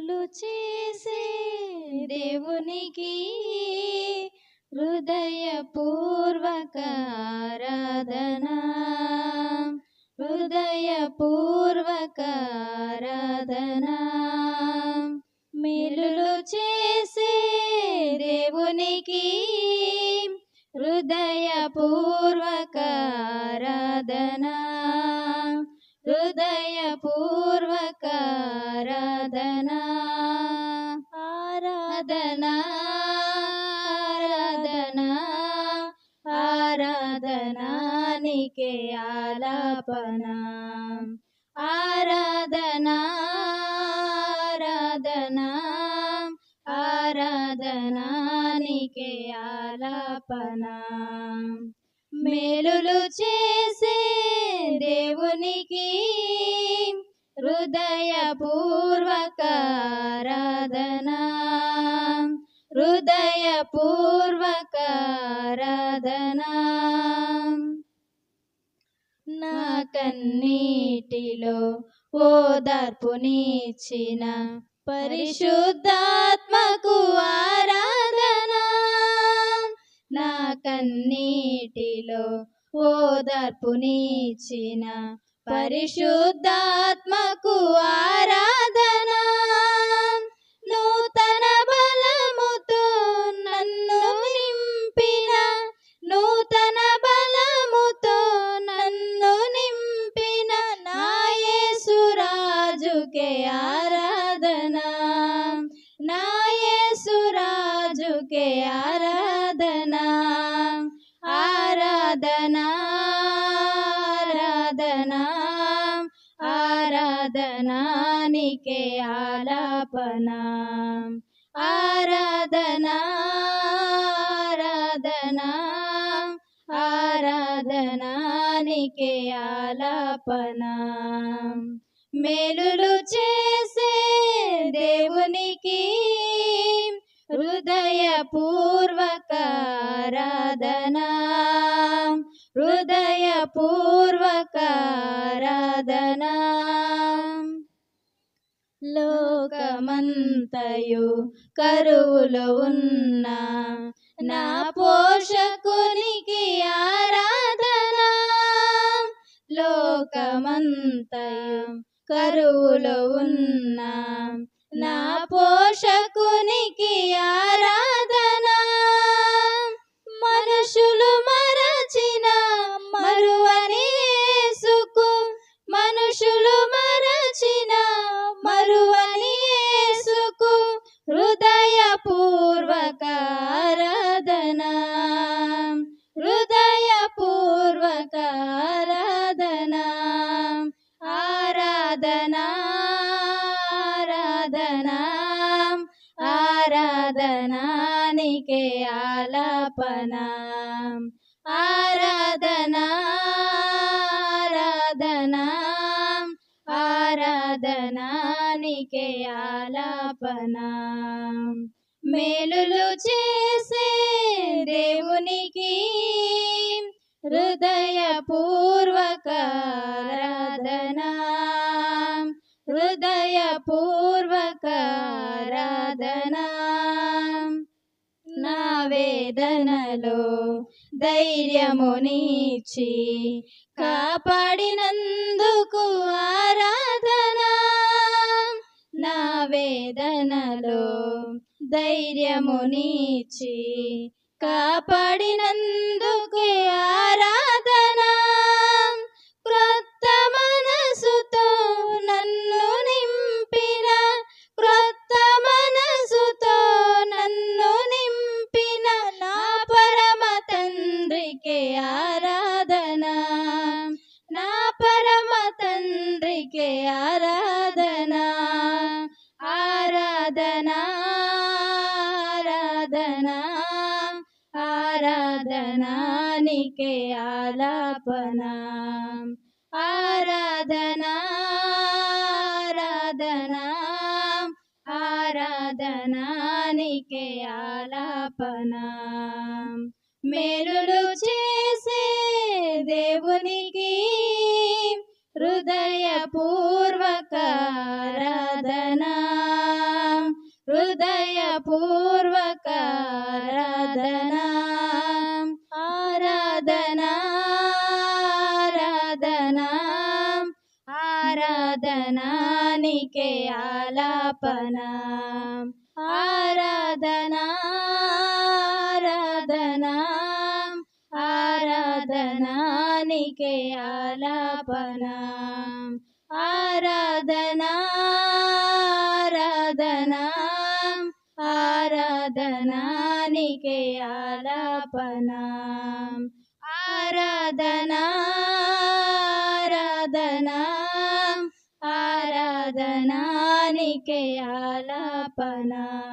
మేలులు చేసే దేవునికి హృదయపూర్వక ఆరాధన హృదయపూర్వక ఆరాధన మేలులు చేసే దేవునికి హృదయపూర్వక ఆరాధన హృదయపూర్వక ఆరాధనా ఆరాధన ఆరాధన ఆరాధన నీకే ఆలాపన. ఆరాధన ఆరాధన ఆరాధన నీకే ఆలాపన. మేలులు చేసే దేవునికి హృదయపూర్వక ఆరాధనా. హృదయపూర్వకారాధన. నా కన్నీటిలో ఓదార్పునిచ్చిన పరిశుద్ధాత్మకు ఆరాధనా. నా కన్నీటిలో ఓదార్పునిచ్చిన పరిశుద్ధాత్మకు ఆరాధన. ప్రభుకే ఆరాధనా ఆరాధనా ఆరాధనా ఆరాధనానికే ఆలాపనా ఆరాధనా ఆరాధనా ఆరాధనానికే ఆలాపనా. మేలులు చేసే దేవునికి హృదయపూర్వక ఆరాధన లోకమంతయు కరువులో ఉన్న నా పోషకునికి ఆరాధన. లోకమంతయు కరువులో ఉన్న నా పోషకునికి ఆరా నీకే ఆలాపన. ఆరాధన ఆరాధన ఆరాధన నీకే ఆలాపన. మేలులు చేసే దేవునికి హృదయపూర్వక ఆరాధన. హృదయపూర్వక ఆరాధనా. వేదనలో ధైర్యమునిచ్చి కాపాడినందుకు ఆరాధన. నా వేదనలో ధైర్యమునిచ్చి కాపాడినందుకే ఆరాధన తండ్రికి ఆరాధన. నా పరమ తండ్రికి ఆరాధన. ఆరాధన ఆరాధన ఆరాధన ఆలాపన. ఆరాధన ఆరాధన ఆరాధన ఆలాపనా. మేలులు చేసే దేవునికి హృదయపూర్వక ఆరాధన హృదయపూర్వక ఆరాధనా ఆరాధనా ఆరాధనా ఆరాధనానికే ఆలాపన. ఆరాధనా ఆరాధనానికే ఆలాపన. ఆరాధనా ఆరాధనా ఆరాధనానికే ఆలాపన. ఆరాధనా ఆరాధనా ఆరాధనానికే ఆలాపనా.